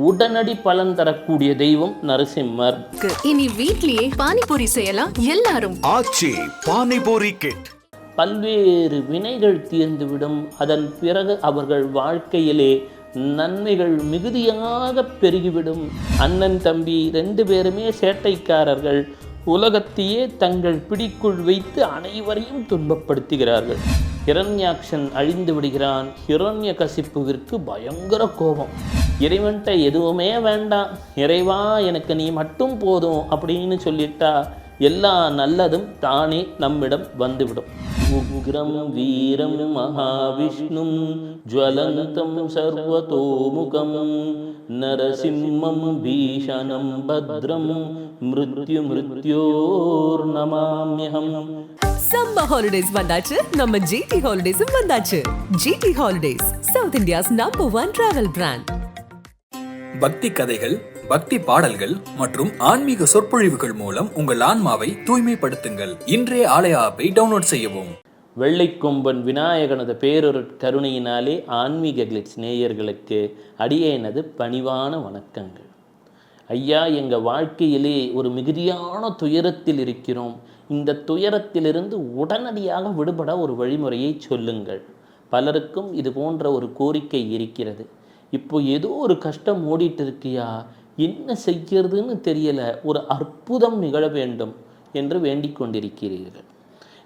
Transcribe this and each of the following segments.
உடனடி பலன் தரக்கூடிய தெய்வம் நரசிம்மர். இனி வீட்லயே பானிபூரி செய்யலாம் எல்லாரும். ஆச்சி பானிபூரி கிட். பல்வேறு வினைகள் தீர்ந்துவிடும். அதன் பிறகு அவர்கள் வாழ்க்கையிலே நன்மைகள் மிகுதியாக பெருகிவிடும். அண்ணன் தம்பி ரெண்டு பேருமே சேட்டைக்காரர்கள். உலகத்தையே தங்கள் பிடிக்குள் வைத்து அனைவரையும் துன்பப்படுத்துகிறார்கள். ஹிரண்யாக்ஷன் அழிந்து விடுகிறான். ஹிரண்ய கசிப்புவிற்கு பயங்கர கோபம். இறைவன்கிட்ட எதுவுமே வேண்டாம். இறைவா எனக்கு நீ மட்டும் போதும் அப்படின்னு சொல்லிட்டா எல்லா நல்லதும் தானே நம்மிடம் வந்துவிடும். உக்ரம் வீரம் மகாவிஷ்ணும் ஜுவலந்தம் சர்வதோமுகம் நரசிம்மம் பீஷணம் பத்ரம் மிருத்யு மிருத்யோர் நமாமியகம். சம்ம ஹாலிடேஸ் வந்தாச்சு. நம்ம ஜிடி ஹாலிடேஸும் வந்தாச்சு. GT holidays South India's number one travel brand பக்தி கதைகள் பக்தி பாடல்கள் மற்றும் ஆன்மீக சொற்பொழிவுகள் மூலம் உங்கள் ஆன்மாவை தூய்மைப்படுத்துங்கள். இன்றைய ஆலய ஆப்பை டவுன்லோட் செய்யவும். வெள்ளைக்கொம்பன் விநாயகனது பேரொரு கருணையினாலே ஆன்மீக கிளிட்ஸ் நேயர்களுக்கு அடியேனது பணிவான வணக்கங்கள். ஐயா எங்கள் வாழ்க்கையிலே ஒரு மிகுதியான துயரத்தில் இருக்கிறோம். இந்த துயரத்திலிருந்து உடனடியாக விடுபட ஒரு வழிமுறையை சொல்லுங்கள். பலருக்கும் இது போன்ற ஒரு கோரிக்கை இருக்கிறது. இப்போ ஏதோ ஒரு கஷ்டம் ஓடிட்டு இருக்கியா என்ன செய்கிறதுன்னு தெரியல. ஒரு அற்புதம் நிகழ வேண்டும் என்று வேண்டிக் கொண்டிருக்கிறீர்கள்.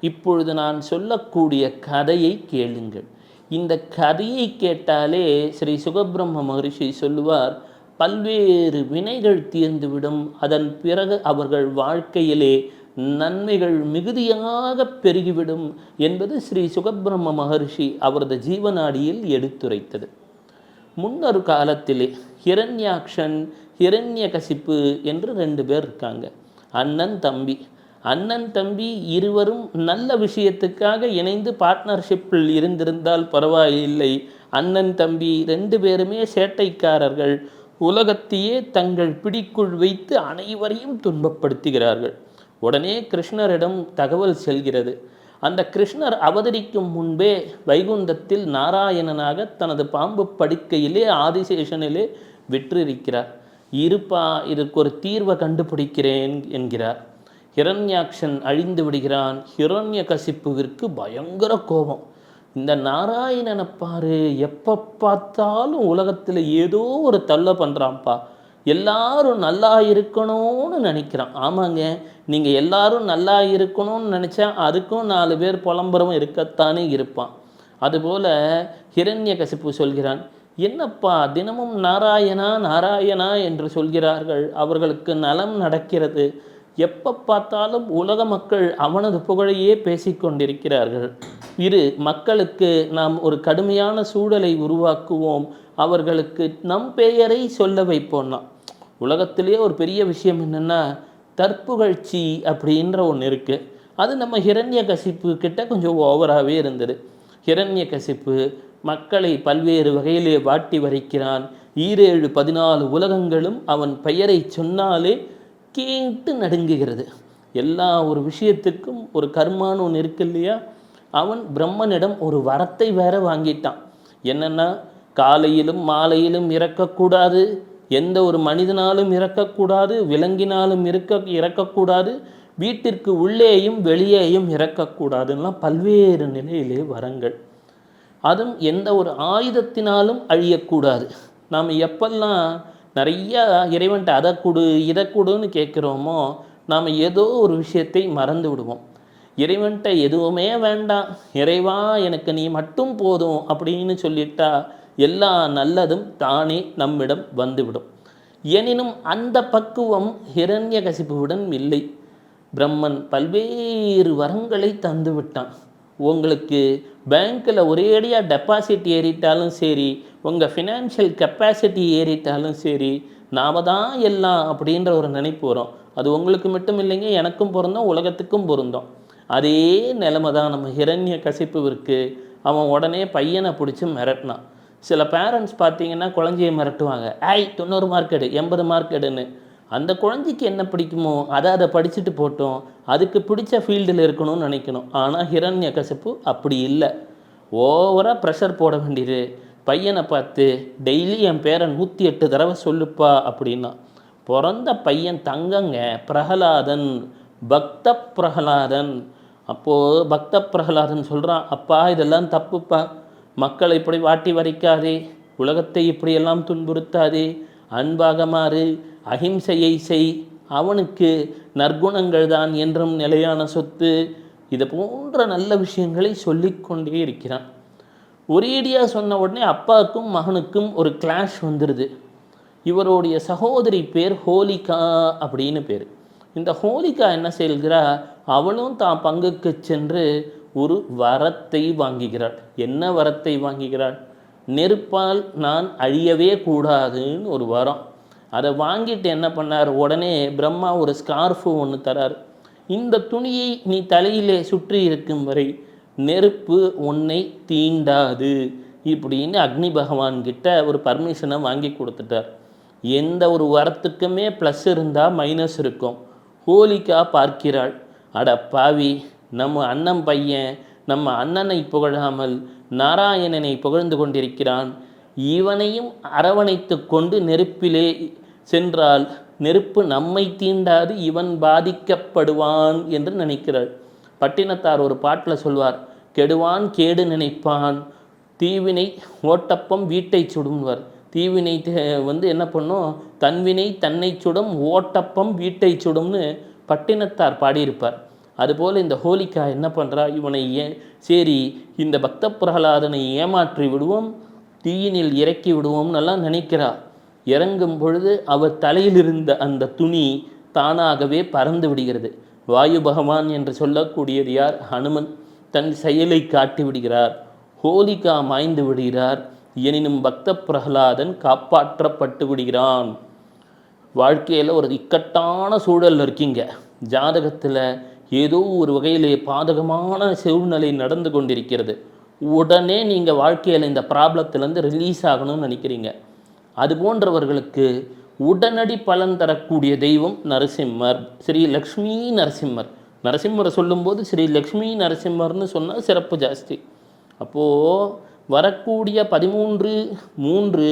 இப்பொழுது நான் சொல்லக்கூடிய கதையை கேளுங்கள். இந்த கதையை கேட்டாலே ஸ்ரீ சுகபிரம்ம மகரிஷி சொல்லுவார் பல்வேறு வினைகள் தீர்ந்துவிடும். அதன் பிறகு அவர்கள் வாழ்க்கையிலே நன்மைகள் மிகுதியாக பெருகிவிடும் என்பது ஸ்ரீ சுகபிரம்ம மகரிஷி அவரது ஜீவநாடியில் எடுத்துரைத்தது. முன்னொரு காலத்திலே ஹிரண்யாக்ஷன் ஹிரண்யகசிப்பு என்று ரெண்டு பேர் இருக்காங்க. அண்ணன் தம்பி. அண்ணன் தம்பி இருவரும் நல்ல விஷயத்துக்காக இணைந்து பார்ட்னர்ஷிப்பில் இருந்திருந்தால் பரவாயில்லை. அண்ணன் தம்பி ரெண்டு பேருமே சேட்டைக்காரர்கள். உலகத்தையே தங்கள் பிடிக்குள் வைத்து அனைவரையும் துன்பப்படுத்துகிறார்கள். உடனே கிருஷ்ணரிடம் தகவல் செல்கிறது. அந்த கிருஷ்ணர் அவதரிக்கும் முன்பே வைகுண்டத்தில் நாராயணனாக தனது பாம்பு படுக்கையிலே ஆதிசேஷனிலே விற்றிருக்கிறார். இருப்பா இதற்கு ஒரு தீர்வை கண்டுபிடிக்கிறேன் என்கிறார். ஹிரண்யாக்ஷன் அழிந்து விடுகிறான். ஹிரண்ய கசிப்புவிற்கு பயங்கர கோபம். இந்த நாராயணனை பாரு எப்போ பார்த்தாலும் உலகத்தில் ஏதோ ஒரு தள்ள பண்ணுறான்ப்பா எல்லாரும் நல்லா இருக்கணும்னு நினைக்கிறான். ஆமாங்க நீங்கள் எல்லாரும் நல்லா இருக்கணும்னு நினச்சா அதுக்கும் நாலு பேர் புலம்புறவும் இருக்கத்தானே இருப்பான். அதுபோல் ஹிரண்ய கசிப்பு சொல்கிறான் என்னப்பா தினமும் நாராயணா நாராயணா என்று சொல்கிறார்கள். அவர்களுக்கு நலம் நடக்கிறது. எப்போ பார்த்தாலும் உலக மக்கள் அவனது புகழையே பேசிக்கொண்டிருக்கிறார்கள் இரு மக்களுக்கு நாம் ஒரு கடுமையான சூழலை உருவாக்குவோம். அவர்களுக்கு நம் பெயரை சொல்ல வைப்போம்னா உலகத்திலேயே ஒரு பெரிய விஷயம் என்னென்னா தற்புகழ்ச்சி அப்படின்ற ஒன்று இருக்குது அது நம்ம ஹிரண்ய கசிப்பு கிட்ட கொஞ்சம் ஓவராகவே இருந்தது. ஹிரண்ய கசிப்பு மக்களை பல்வேறு வகையிலே வாட்டி வரைக்கிறான். ஈரேழு பதினாலு உலகங்களும் அவன் பெயரை சொன்னாலே கேட்டு நடுங்குகிறது. எல்லா ஒரு விஷயத்துக்கும் ஒரு கர்மான்னு ஒன்று இருக்கு இல்லையா? அவன் பிரம்மனிடம் ஒரு வரத்தை வேற வாங்கிட்டான். என்னென்னா காலையிலும் மாலையிலும் இறக்கக்கூடாது. எந்த ஒரு மனிதனாலும் இறக்கக்கூடாது விலங்கினாலும் இருக்க இறக்கக்கூடாது வீட்டிற்கு உள்ளேயும் வெளியேயும் இறக்கக்கூடாதுன்னெலாம் பல்வேறு நிலையிலே வரங்கள். அதுவும் எந்த ஒரு ஆயுதத்தினாலும் அழியக்கூடாது. நாம் எப்பெல்லாம் நிறைய இறைவன்ட்ட அதை கொடு இதை கொடுன்னு கேட்குறோமோ நாம் ஏதோ ஒரு விஷயத்தை மறந்து விடுவோம். இறைவன்ட்ட எதுவுமே வேண்டாம். இறைவா எனக்கு நீ மட்டும் போதும் அப்படின்னு சொல்லிட்டா எல்லா நல்லதும் தானே நம்மிடம் வந்துவிடும். எனினும் அந்த பக்குவம் ஹிரண்ய கசிப்புவுடன் இல்லை. பிரம்மன் பல்வேறு வரங்களை தந்து விட்டான் உங்களுக்கு பேங்க்கில் ஒரேடியாக டெபாசிட் ஏறிட்டாலும் சரி உங்கள் ஃபினான்ஷியல் கெப்பாசிட்டி ஏறிட்டாலும் சரி நாம தான் எல்லாம் அப்படின்ற ஒரு நினைப்பு வரும். அது உங்களுக்கு மட்டும் இல்லைங்க எனக்கும் பொருந்தோம் உலகத்துக்கும் பொருந்தோம். அதே நிலைமை தான் நம்ம ஹிரண்ய கசிப்புவிற்கு அவன் உடனே பையனை பிடிச்சி மிரட்டினான். சில பேரண்ட்ஸ் பார்த்தீங்கன்னா குழந்தைய மிரட்டுவாங்க. ஐய் தொண்ணூறு மார்க் எடு எண்பது மார்க் எடுன்னு. அந்த குழந்தைக்கு என்ன பிடிக்குமோ அதை அதை படிச்சுட்டு போட்டோம். அதுக்கு பிடிச்ச ஃபீல்டில் இருக்கணும்னு நினைக்கணும். ஆனால் ஹிரண்ய கசப்பு அப்படி இல்லை. ஓவராக ப்ரெஷர் போட வேண்டியது. பையனை பார்த்து டெய்லி என் பேரை நூற்றி எட்டு தடவை சொல்லுப்பா அப்படின்னா. பிறந்த பையன் தங்கங்க பிரகலாதன் பக்த பிரகலாதன். அப்போது பக்த பிரகலாதன் சொல்கிறான் அப்பா இதெல்லாம் தப்புப்பா. மக்களை இப்படி வாட்டி வரைக்காதே உலகத்தை இப்படியெல்லாம் துன்புறுத்தாதே அன்பாக மாறு அகிம்சையை செய் அவனுக்கு நற்குணங்கள் தான் என்றும் நிலையான சொத்து. இது போன்ற நல்ல விஷயங்களை சொல்லிக்கொண்டே இருக்கிறான். ஒரேடியாக சொன்ன உடனே அப்பாவுக்கும் மகனுக்கும் ஒரு கிளாஷ் வந்துடுது இவருடைய சகோதரி பேர் ஹோலிகா அப்படின்னு பேர். இந்த ஹோலிகா என்ன செய்கிறா அவளும் தான் பங்குக்கு சென்று ஒரு வரத்தை வாங்குகிறாள். என்ன வரத்தை வாங்குகிறாள்? நெருப்பால் நான் அழியவே கூடாதுன்னு ஒரு வரம். அதை வாங்கிட்டு என்ன பண்ணார்? உடனே பிரம்மா ஒரு ஸ்கார்ஃபு ஒன்று தரார். இந்த துணியை நீ தலையிலே சுற்றி இருக்கும் வரை நெருப்பு உன்னை தீண்டாது இப்படின்னு அக்னி பகவான் கிட்ட ஒரு பர்மிஷனை வாங்கி கொடுத்துட்டார். எந்த ஒரு வரத்துக்குமே ப்ளஸ் இருந்தால் மைனஸ் இருக்கும். ஹோலிக்கா பார்க்கிறாள். அட பாவி நம்ம அண்ணன் பையன் நம்ம அண்ணனை புகழாமல் நாராயணனை புகழ்ந்து கொண்டிருக்கிறான். இவனையும் அரவணைத்து கொண்டு நெருப்பிலே சென்றால் நெருப்பு நம்மை தீண்டாது இவன் பாதிக்கப்படுவான் என்று நினைக்கிறாள் பட்டினத்தார் ஒரு பாட்டில் சொல்வார் கெடுவான் கேடு நினைப்பான் தீவினை ஓட்டப்பம் வீட்டை சுடும்வர். தீவினை தே- வந்து என்ன பண்ணும் தன்வினை தன்னை சுடும் ஓட்டப்பம் வீட்டை சுடும்னு பட்டினத்தார் பாடியிருப்பார். அதுபோல் இந்த ஹோலிகா என்ன பண்ணுறா இவனை ஏ சரி இந்த பக்த பிரகலாதனை ஏமாற்றி விடுவோம் தீயினில் இறக்கி விடுவோம்னு எல்லாம் நினைக்கிறா. இறங்கும் பொழுது அவர் தலையிலிருந்த அந்த துணி தானாகவே பறந்து விடுகிறது. வாயு பகவான் என்று சொல்லக்கூடியது யார்? ஹனுமன். தன் செயலை காட்டி விடுகிறார். ஹோலிகா மாய்ந்து விடுகிறார். எனினும் பக்த பிரகலாதன் காப்பாற்றப்பட்டு விடுகிறான். வாழ்க்கையில் ஒரு இக்கட்டான சூழல் இருக்கீங்க. ஜாதகத்தில் ஏதோ ஒரு வகையிலே பாதகமான சூழ்நிலை நடந்து கொண்டிருக்கிறது. உடனே நீங்கள் வாழ்க்கையில் இந்த ப்ராப்ளத்திலேருந்து ரிலீஸ் ஆகணும்னு நினைக்கிறீங்க. அது போன்றவர்களுக்கு உடனடி பலன் தரக்கூடிய தெய்வம் நரசிம்மர் ஸ்ரீ லக்ஷ்மி நரசிம்மர். நரசிம்மரை சொல்லும்போது ஸ்ரீ லக்ஷ்மி நரசிம்மர்னு சொன்னால் சிறப்பு ஜாஸ்தி. அப்போது வரக்கூடிய பதிமூன்று மூன்று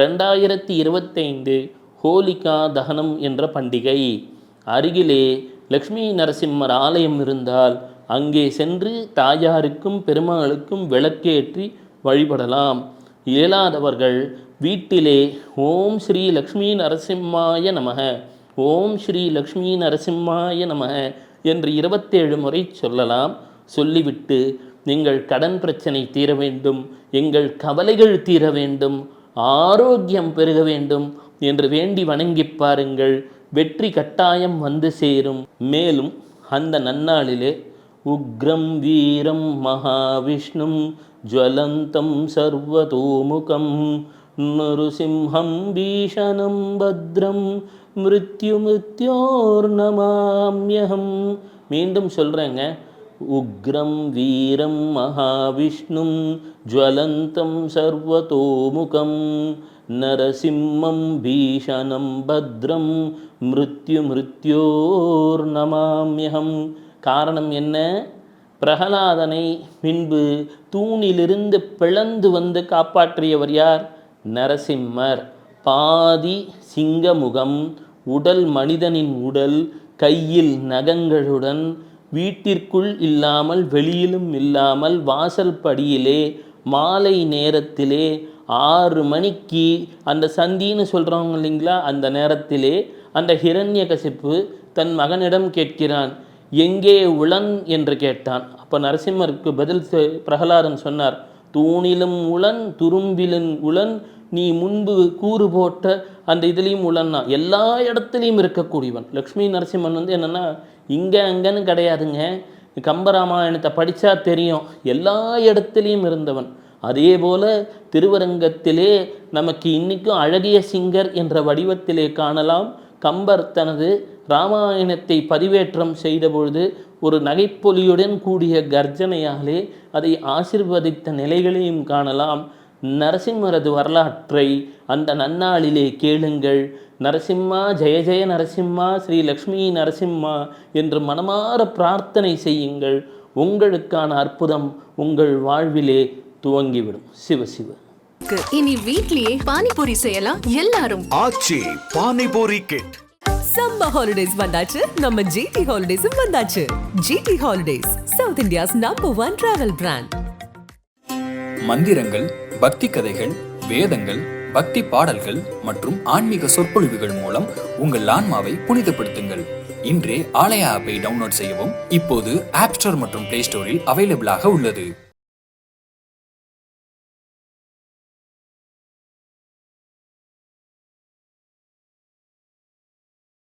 ரெண்டாயிரத்தி இருபத்தைந்து ஹோலிகா தகனம் என்ற பண்டிகை அருகிலே லக்ஷ்மி நரசிம்மர் ஆலயம் இருந்தால் அங்கே சென்று தாயாருக்கும் பெருமாளுக்கும் விளக்கேற்றி வழிபடலாம். இயலாதவர்கள் வீட்டிலே ஓம் ஸ்ரீ லக்ஷ்மி நரசிம்மாய நமக ஓம் ஸ்ரீ லக்ஷ்மி நரசிம்மாய நமக என்று இருபத்தேழு முறை சொல்லலாம். சொல்லிவிட்டு எங்கள் கடன் பிரச்சனை தீர வேண்டும் எங்கள் கவலைகள் தீர வேண்டும் ஆரோக்கியம் பெருக வேண்டும் என்று வேண்டி வணங்கிப் பாருங்கள். வெற்றி கட்டாயம் வந்து சேரும். மேலும் அந்த நன்னாளிலே உக்ரம் வீரம் மகாவிஷ்ணும் ஜுவலந்தம் சர்வதோமுகம். நருசிம்ஹம் பீஷணம் பத்ரம் மிருத்யுமித்யோர்நமாம்யகம் மீண்டும் சொல்கிறேங்க உக்ரம் வீரம் மகாவிஷ்ணும் ஜுவலந்தம் சர்வதோமுகம். நரசிம்மம் பீஷணம் பத்ரம் மிருத்யு மிருத்யோர்நமாம்யகம் காரணம் என்ன? பிரகலாதனை பின்பு தூணிலிருந்து பிளந்து வந்து காப்பாற்றியவர் யார்? நரசிம்மர். பாதி சிங்கமுகம் உடல் மனிதனின் உடல் கையில் நகங்களுடன் வீட்டிற்குள் இல்லாமல் வெளியிலும் இல்லாமல் வாசல் படியிலே மாலை நேரத்திலே ஆறு மணிக்கு அந்த சந்தின்னு சொல்கிறவங்க இல்லைங்களா? அந்த நேரத்திலே அந்த ஹிரண்யகசிப்பு தன் மகனிடம் கேட்கிறான் எங்கே உளன்? என்று கேட்டான். அப்போ நரசிம்மருக்கு பதில் சொ- பிரகலாதன் சொன்னார் தூணிலும் உளன் துரும்பிலும் உளன் நீ முன்பு கூறு போட்ட அந்த இதுலேயும் உளன்னா எல்லா இடத்துலையும் இருக்கக்கூடியவன். லக்ஷ்மி நரசிம்மன் வந்து என்னென்னா இங்கே அங்கேன்னு கிடையாதுங்க. கம்பராமாயணத்தை படித்தா தெரியும். எல்லா இடத்துலையும் இருந்தவன். அதே போல திருவரங்கத்திலே நமக்கு இன்னைக்கும் அழகிய சிங்கர் என்ற வடிவத்திலே காணலாம். கம்பர் தனது ராமாயணத்தை பதிவேற்றம் செய்தபொழுது ஒரு நகைப்பொலியுடன் கூடிய கர்ஜனையாலே அதை ஆசிர்வதித்த நிலைகளையும் காணலாம். நரசிம்மரது வரலாற்றை அந்த நன்னாளிலே கேளுங்கள். நரசிம்மா ஜெய ஜெய நரசிம்மா ஸ்ரீ லக்ஷ்மி நரசிம்மா என்று மனமாற பிரார்த்தனை செய்யுங்கள். உங்களுக்கான அற்புதம் உங்கள் வாழ்விலே துவங்கிவிடும். சிவ சிவ. இனி வீட்லயே பானிபூரி செய்யலாம் எல்லாரும். Aachi panipuri kit summer holidays வந்தாச்சு நம்ம ஜிடி ஹாலிடேஸும் வந்தாச்சு. GT holidays South India's number one travel brand மந்திரங்கள் பக்தி கதைகள் வேதங்கள் பக்தி பாடல்கள் மற்றும் ஆன்மீக சொற்பொழிவுகள் மூலம் உங்கள் ஆன்மாவை புனிதப்படுத்துங்கள். இன்றே ஆலயா ஆப்பை டவுன்லோட் செய்யவும் இப்போது ஆப் ஸ்டோர் மற்றும் பிளே ஸ்டோரில் அவைலபிளாக உள்ளது.